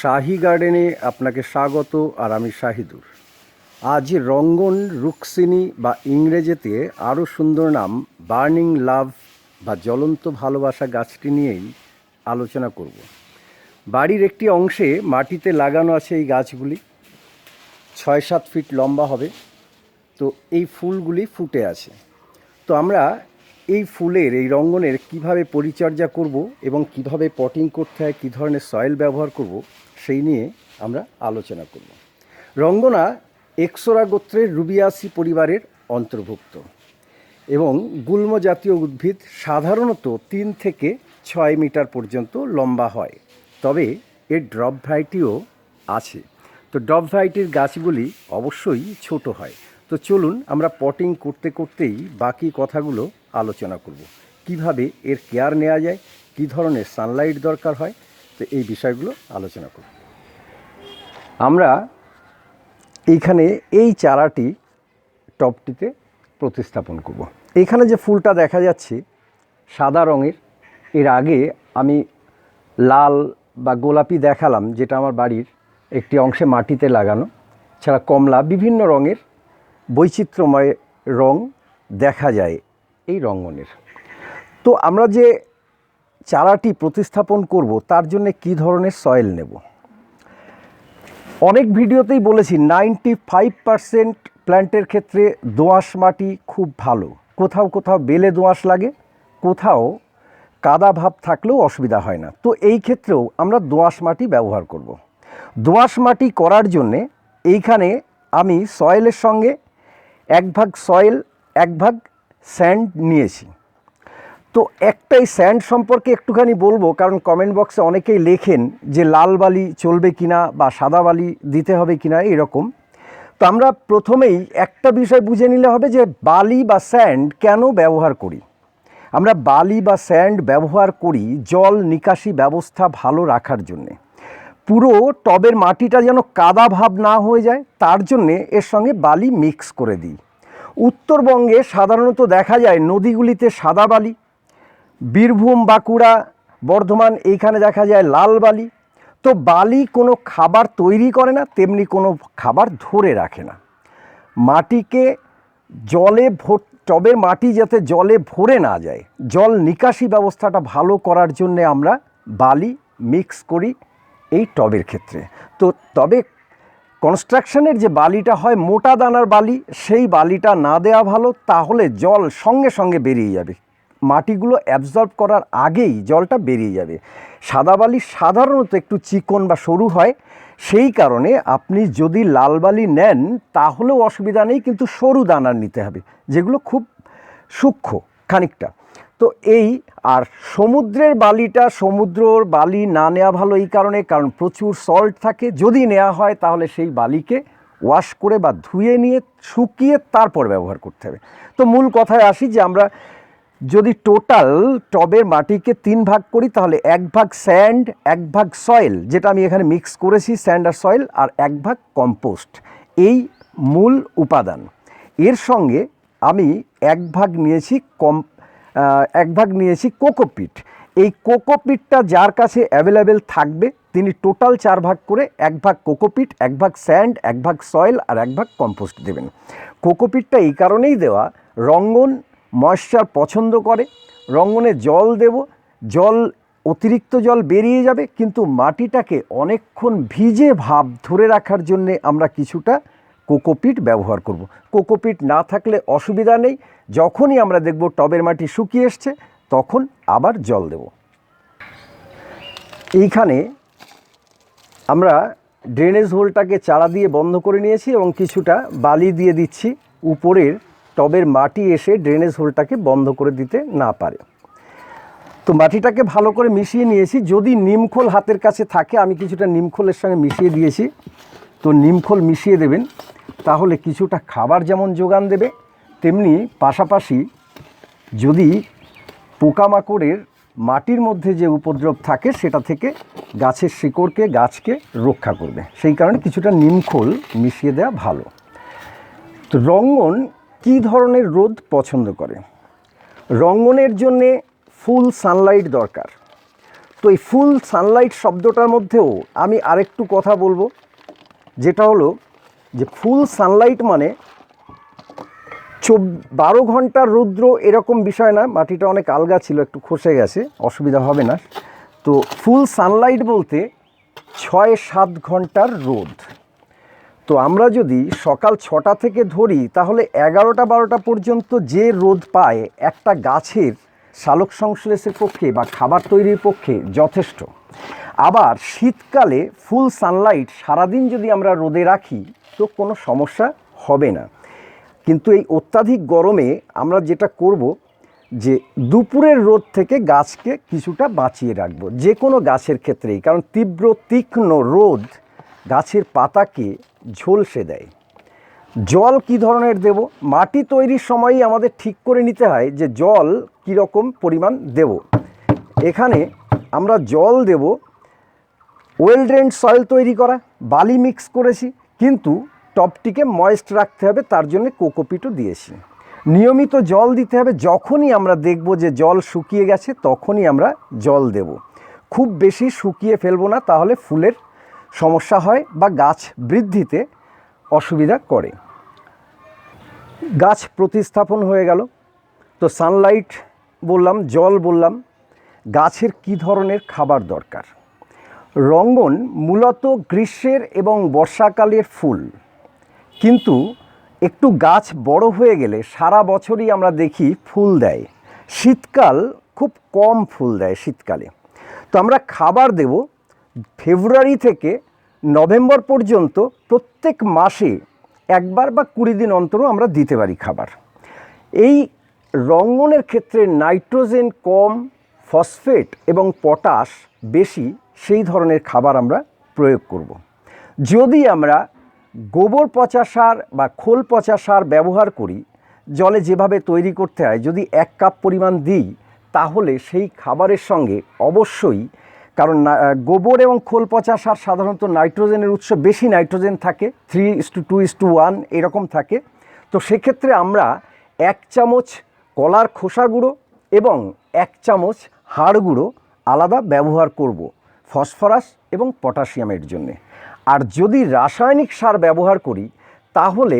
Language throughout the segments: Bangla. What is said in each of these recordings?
শাহি গার্ডেনে আপনাকে স্বাগত আর আমি শাহিদুর। আজ রঙ্গন রুক্সিনী বা ইংরেজিতে আরও সুন্দর নাম বার্নিং লাভ বা জ্বলন্ত ভালোবাসা গাছটি নিয়েই আলোচনা করব। বাড়ির একটি অংশে মাটিতে লাগানো আছে এই গাছগুলি। ছয় সাত ফিট লম্বা হবে। তো এই ফুলগুলি ফুটে আছে। তো আমরা এই ফুলের, এই রঙ্গনের কীভাবে পরিচর্যা করব এবং কীভাবে পটিং করতে হয়, কী ধরনের সয়েল ব্যবহার করব সেই নিয়ে আমরা আলোচনা করব। রঙ্গনা এক্সোরা গোত্রের রুবিয়াসি পরিবারের অন্তর্ভুক্ত এবং গুল্ম জাতীয় উদ্ভিদ সাধারণত তিন থেকে ছয় মিটার পর্যন্ত লম্বা হয়। তবে এর ড্রপ ভ্যারাইটিও আছে। তো ড্রপ ভ্যারাইটির গাছগুলি অবশ্যই ছোট হয়। তো চলুন আমরা পটিং করতে করতেই বাকি কথাগুলো আলোচনা করব। কীভাবে এর কেয়ার নেওয়া যায়? কী ধরনের সানলাইট দরকার হয়? তো এই বিষয়গুলো আলোচনা করব। আমরা এইখানে এই চারাটি টপটিতে প্রতিস্থাপন করব। এখানে যে ফুলটা দেখা যাচ্ছে সাদা রঙের, এর আগে আমি লাল বা গোলাপি দেখালাম, যেটা আমার বাড়ির একটি অংশে মাটিতে লাগানো ছাড়া কমলা, বিভিন্ন রঙের বৈচিত্র্যময় রং দেখা যায় এই রঙ্গনের তো আমরা যে চারাটি প্রতিস্থাপন করব, তার জন্য কি ধরনের সয়েল নেব অনেক ভিডিওতেই বলেছি নাইনটি ফাইভ পারসেন্ট প্ল্যান্টের ক্ষেত্রে দোআঁশ মাটি খুব ভালো। কোথাও কোথাও বেলে দোআঁশ লাগে, কোথাও কাদা ভাব থাকলেও অসুবিধা হয় না। তো এই ক্ষেত্রেও আমরা দোআঁশ মাটি ব্যবহার করব। দোআঁশ মাটি করার জন্যে এইখানে আমি সয়েলের সঙ্গে এক ভাগ সয়েল এক ভাগ স্যান্ড নিয়েছি। তো একটাই স্যান্ড সম্পর্কে একটুখানি বলব, কারণ কমেন্ট বক্সে অনেকেই লেখেন যে লাল বালি চলবে কিনা বা সাদা বালি দিতে হবে কিনা এরকম। তো আমরা প্রথমেই একটা বিষয় বুঝে নিলে হবে যে বালি বা স্যান্ড কেন ব্যবহার করি? আমরা বালি বা স্যান্ড ব্যবহার করি জল নিকাশি ব্যবস্থা ভালো রাখার জন্যে। পুরো টবের মাটিটা যেন কাদা ভাব না হয়ে যায়, তার জন্যে এর সঙ্গে বালি মিক্স করে দিই। উত্তরবঙ্গে সাধারণত দেখা যায় নদীগুলিতে সাদা বালি বীরভূম, বাঁকুড়া, বর্ধমান, এইখানে দেখা যায় লাল বালি। তো বালি কোনো খাবার তৈরি করে না, তেমনি কোনো খাবার ধরে রাখে না। মাটিকে জলে ভর টবের মাটি যাতে জলে ভরে না যায়, জল নিকাশি ব্যবস্থাটা ভালো করার জন্যে আমরা বালি মিক্স করি এই টবের ক্ষেত্রে। তো তবে কনস্ট্রাকশনের যে বালিটা হয়, মোটা দানার বালি, সেই বালিটা না দেওয়া ভালো, তাহলে জল সঙ্গে সঙ্গে বেরিয়ে যাবে। মাটিগুলো অ্যাবজর্ব করার আগেই জলটা বেরিয়ে যাবে। সাদা বালি সাধারণত একটু চিকন বা সরু হয়, সেই কারণে আপনি যদি লাল বালি নেন, তাহলেও অসুবিধা নেই, কিন্তু সরু দানার নিতে হবে, যেগুলো খুব সূক্ষ্ম খানিকটা। তো এই, আর সমুদ্রের বালিটা, সমুদ্রর বালি না নেওয়া ভালো এই কারণে, কারণ প্রচুর সল্ট থাকে, যদি নেওয়া হয়, তাহলে সেই বালিকে ওয়াশ করে বা ধুয়ে নিয়ে শুকিয়ে তারপর ব্যবহার করতে হবে। তো মূল কথায় আসি যে আমরা যদি টোটাল টবের মাটিকে তিন ভাগ করি, তাহলে এক ভাগ স্যান্ড এক ভাগ সয়েল যেটা আমি এখানে মিক্স করেছি স্যান্ড আর সয়েল আর এক ভাগ কম্পোস্ট এই মূল উপাদান। এর সঙ্গে আমি এক ভাগ নিয়েছি কম এক ভাগ নিয়েছি কোকোপিট এই কোকোপিটটা যার কাছে অ্যাভেলেবেল থাকবে, তিনি টোটাল চার ভাগ করে এক ভাগ কোকোপিট এক ভাগ স্যান্ড এক ভাগ সয়েল আর এক ভাগ কম্পোস্ট দেবেন। কোকোপিটটা এই কারণেই দেওয়া, রঙ্গন ময়শ্চার পছন্দ করে, রঙ্গনে জল দেব, জল, অতিরিক্ত জল বেরিয়ে যাবে, কিন্তু মাটিটাকে অনেকক্ষণ ভিজে ভাব ধরে রাখার জন্যে আমরা কিছুটা কোকোপিট ব্যবহার করব। কোকোপিট না থাকলে অসুবিধা নেই, যখনই আমরা দেখব টবের মাটি শুকিয়ে এসছে, তখন আবার জল দেব এইখানে আমরা ড্রেনেজ হোলটাকে চারা দিয়ে বন্ধ করে নিয়েছি এবং কিছুটা বালি দিয়ে দিচ্ছি, উপরের টবের মাটি এসে ড্রেনেজ হোলটাকে বন্ধ করে দিতে না পারে। তো মাটিটাকে ভালো করে মিশিয়ে নিয়েছি। যদি নিমখোল হাতের কাছে থাকে, আমি কিছুটা নিমখোলের সঙ্গে মিশিয়ে দিয়েছি। তো নিমখোল মিশিয়ে দেবেন, তাহলে কিছুটা খাবার যেমন যোগান দেবে, তেমনি পাশাপাশি যদি পোকামাকড়ের মাটির মধ্যে যে উপদ্রব থাকে, সেটা থেকে গাছের শিকড়কে, গাছকে রক্ষা করবে। সেই কারণে কিছুটা নিমখোল মিশিয়ে দেওয়া ভালো। তো রঙ্গন কী ধরনের রোদ পছন্দ করে? রঙ্গনের জন্যে ফুল সানলাইট দরকার। তো এই ফুল সানলাইট শব্দটার মধ্যেও আমি আরেকটু কথা বলব। যেটা হলো যে ফুল সানলাইট মানে চব, বারো ঘণ্টার রৌদ্র এরকম বিষয় না, মাটিটা অনেক আলগা ছিল, একটু খসে গেছে, অসুবিধা হবে না। তো ফুল সানলাইট বলতে ছয় সাত ঘণ্টার রোদ। তো আমরা যদি সকাল ছটা থেকে ধরি, তাহলে এগারোটা বারোটা পর্যন্ত যে রোদ পায়, একটা গাছের শালক সংশ্লেষের পক্ষে বা খাবার তৈরির পক্ষে যথেষ্ট। আবার শীতকালে ফুল সানলাইট সারাদিন যদি আমরা রোদে রাখি, তো কোনো সমস্যা হবে না। কিন্তু এই অত্যাধিক গরমে আমরা যেটা করব, যে দুপুরের রোদ থেকে গাছকে কিছুটা বাঁচিয়ে রাখব, যে কোনো গাছের ক্ষেত্রেই। কারণ তীব্র, তীক্ষ্ণ রোদ গাছের পাতাকে ঝলসে দেয়। জল কি ধরনের দেব? মাটি তৈরির সময়ই আমাদের ঠিক করে নিতে হয় যে জল কীরকম পরিমাণ দেব। এখানে আমরা জল দেব ওয়েল ড্রেন্ড সয়েল তৈরি করা, বালি মিক্স করেছি, কিন্তু টপটিকে ময়েস্ট রাখতে হবে, তার জন্য কোকোপিটও দিয়েছি। নিয়মিত জল দিতে হবে, যখনই আমরা দেখব যে জল শুকিয়ে গেছে, তখনই আমরা জল দেব। খুব বেশি শুকিয়ে ফেলব না, তাহলে ফুলের সমস্যা হয় বা গাছ বৃদ্ধিতে অসুবিধা করে। গাছ প্রতিস্থাপন হয়ে গেল। তো সানলাইট বললাম, জল বললাম, গাছের কি ধরনের খাবার দরকার? রঙ্গন মূলত গ্রীষ্মের এবং বর্ষাকালের ফুল। কিন্তু একটু গাছ বড় হয়ে গেলে সারা বছরই আমরা দেখি ফুল দেয়। শীতকাল খুব কম ফুল দেয় শীতকালে। তো আমরা খাবার দেব ফেব্রুয়ারি থেকে নভেম্বর পর্যন্ত প্রত্যেক মাসে একবার বা কুড়ি দিন অন্তরও আমরা দিতে পারি খাবার এই রঙ্গনের ক্ষেত্রে নাইট্রোজেন কম, ফসফেট এবং পটাশ বেশি, সেই ধরনের খাবার আমরা প্রয়োগ করব। যদি আমরা গোবর পচা সার বা খোল পচা সার ব্যবহার করি, জলে যেভাবে তৈরি করতে হয়, যদি এক কাপ পরিমাণ দিই, তাহলে সেই খাবারের সঙ্গে অবশ্যই কারণ গোবর এবং খোল পচা সার সাধারণত নাইট্রোজেনের উৎস বেশি নাইট্রোজেন থাকে three is two two is two one এরকম থাকে। তো সেক্ষেত্রে আমরা এক চামচ কলার খোসা গুঁড়ো এবং এক চামচ হাড় গুঁড়ো আলাদা ব্যবহার করব ফসফরাস এবং পটাশিয়ামের জন্যে। আর যদি রাসায়নিক সার ব্যবহার করি, তাহলে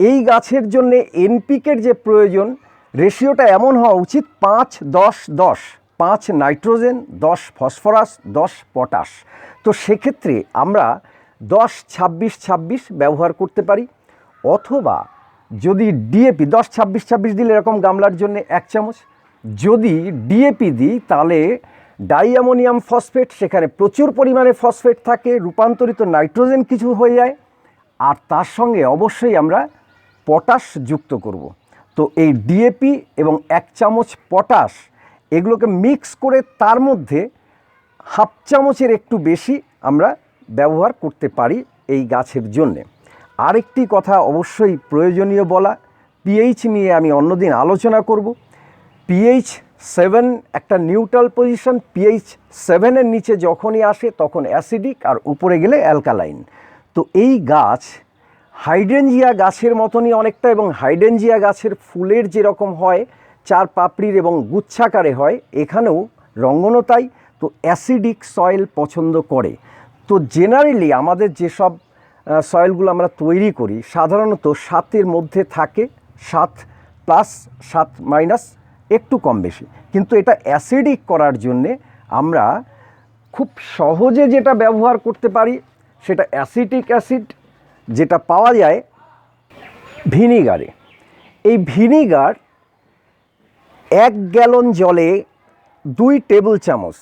এই গাছের জন্যে এনপিকের যে প্রয়োজন রেশিওটা এমন হওয়া উচিত, পাঁচ, দশ দশ। পাঁচ নাইট্রোজেন, দশ ফসফরাস, দশ পটাশ। তো সেক্ষেত্রে আমরা দশ, ছাব্বিশ ছাব্বিশ ব্যবহার করতে পারি। অথবা যদি ডিএপি, দশ, ছাব্বিশ ছাব্বিশ দিলে এরকম গামলার জন্য এক চামচ। যদি ডিএপি দিই, তাহলে ডাইঅ্যামোনিয়াম ফসফেট, সেখানে প্রচুর পরিমাণে ফসফেট থাকে, রূপান্তরিত নাইট্রোজেন কিছু হয়ে যায়। আর তার সঙ্গে অবশ্যই আমরা পটাশ যুক্ত করব। তো এই ডিএপি এবং এক চামচ পটাশ এগুলোকে মিক্স করে তার মধ্যে হাফ চামচের একটু বেশি আমরা ব্যবহার করতে পারি এই গাছের জন্যে। আরেকটি কথা অবশ্যই প্রয়োজনীয় বলা পিএইচ নিয়ে আমি অন্যদিন আলোচনা করব। পিএইচ সেভেন একটা নিউট্রাল পজিশন পিএইচ সেভেনের নিচে যখনই আসে তখন অ্যাসিডিক আর উপরে গেলে অ্যালকালাইন তো এই গাছ হাইড্রেনজিয়া গাছের মতনই অনেকটা এবং হাইড্রেনজিয়া গাছের ফুলের যেরকম হয় চার পাপড়ির এবং গুচ্ছাকারে হয়, এখানেও রঙ্গনতাই তো অ্যাসিডিক সয়েল পছন্দ করে। তো জেনারেলি আমাদের যেসব সয়েলগুলো আমরা তৈরি করি, সাধারণত সাতের মধ্যে থাকে, সাত প্লাস সাত মাইনাস একটু কম বেশি। কিন্তু এটা অ্যাসিডিক করার জন্যে আমরা খুব সহজে যেটা ব্যবহার করতে পারি, সেটা অ্যাসিটিক অ্যাসিড, যেটা পাওয়া যায় ভিনিগারে। এই ভিনিগার এক গ্যালন জলে দুই টেবিল চামচ।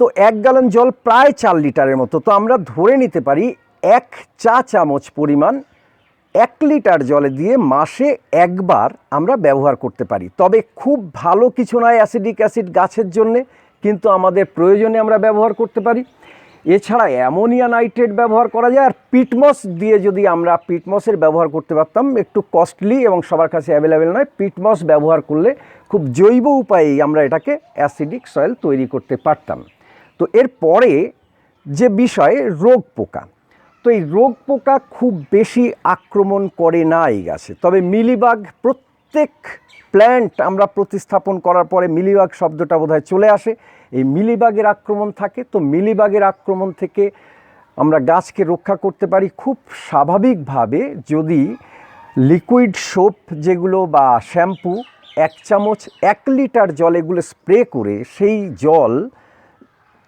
তো এক গ্যালন জল প্রায় চার লিটারের মতো। তো আমরা ধরে নিতে পারি এক চা চামচ পরিমাণ এক লিটার জলে দিয়ে মাসে একবার আমরা ব্যবহার করতে পারি। তবে খুব ভালো কিছু নয় অ্যাসিডিক অ্যাসিড গাছের জন্যে, কিন্তু আমাদের প্রয়োজনে আমরা ব্যবহার করতে পারি। এছাড়া অ্যামোনিয়া নাইট্রেট ব্যবহার করা যায় আর পিটমস দিয়ে যদি আমরা পিটমসের ব্যবহার করতে পারতাম, একটু কস্টলি এবং সবার কাছে অ্যাভেলেবেল নয়, পিটমস ব্যবহার করলে খুব জৈব উপায়েই আমরা এটাকে অ্যাসিডিক সয়েল তৈরি করতে পারতাম। তো এর পরে যে বিষয়, রোগ পোকা। তো এই রোগ পোকা খুব বেশি আক্রমণ করে না এই গাছে। তবে মিলিবাগ প্রত্যেক প্ল্যান্ট আমরা প্রতিস্থাপন করার পরে মিলিবাগ শব্দটা বোধহয় চলে আসে। এই মিলিবাগের আক্রমণ থাকে, তো মিলিবাগের আক্রমণ থেকে আমরা গাছকে রক্ষা করতে পারি খুব স্বাভাবিকভাবে যদি লিকুইড সোপ যেগুলো বা শ্যাম্পু এক চামচ, এক লিটার জল এগুলো স্প্রে করে সেই জল,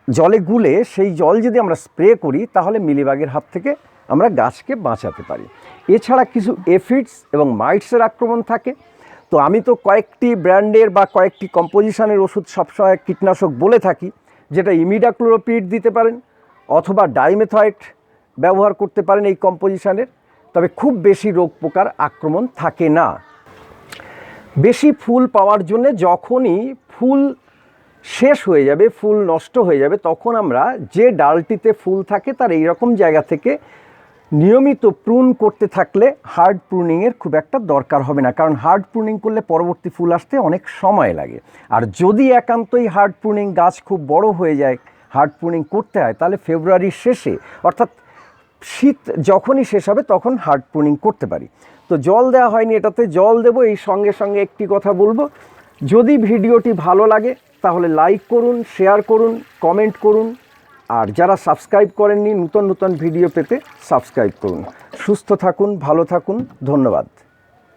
জলে গুলে সেই জল যদি আমরা স্প্রে করি তাহলে মিলিবাগের হাত থেকে আমরা গাছকে বাঁচাতে পারি। এছাড়া কিছু এফিডস এবং মাইটসের আক্রমণ থাকে। তো আমি তো কয়েকটি ব্র্যান্ডের বা কয়েকটি কম্পোজিশনের ওষুধ সবসময় কীটনাশক বলে থাকি, যেটা ইমিডাক্লোরোপিড দিতে পারেন অথবা ডাইমেথয়েড ব্যবহার করতে পারেন এই কম্পোজিশনের, তবে খুব বেশি রোগ পোকার আক্রমণ থাকে না। বেশি ফুল পাওয়ার জন্য যখনই ফুল শেষ হয়ে যাবে, ফুল নষ্ট হয়ে যাবে, তখন আমরা যে ডালটিতে ফুল থাকে তার এই রকম জায়গা থেকে নিয়মিত প্রুন করতে থাকলে হার্ড প্রুনিংয়ের খুব একটা দরকার হবে না। কারণ হার্ড প্রুনিং করলে পরবর্তী ফুল আসতে অনেক সময় লাগে। আর যদি একান্তই হার্ড প্রুনিং গাছ খুব বড় হয়ে যায় হার্ড প্রুনিং করতে হয়, তাহলে ফেব্রুয়ারির শেষে, অর্থাৎ শীত যখনই শেষ হবে তখন হার্ড প্রুনিং করতে পারি। তো জল দেওয়া হয়নি এটাতে, জল দেবো, এই সঙ্গে সঙ্গে একটি কথা বলব। যদি ভিডিওটি ভালো লাগে, তাহলে লাইক করুন শেয়ার করুন কমেন্ট করুন। আর যারা সাবস্ক্রাইব করেননি, নতুন নতুন ভিডিও পেতে সাবস্ক্রাইব করুন। সুস্থ থাকুন, ভালো থাকুন, ধন্যবাদ।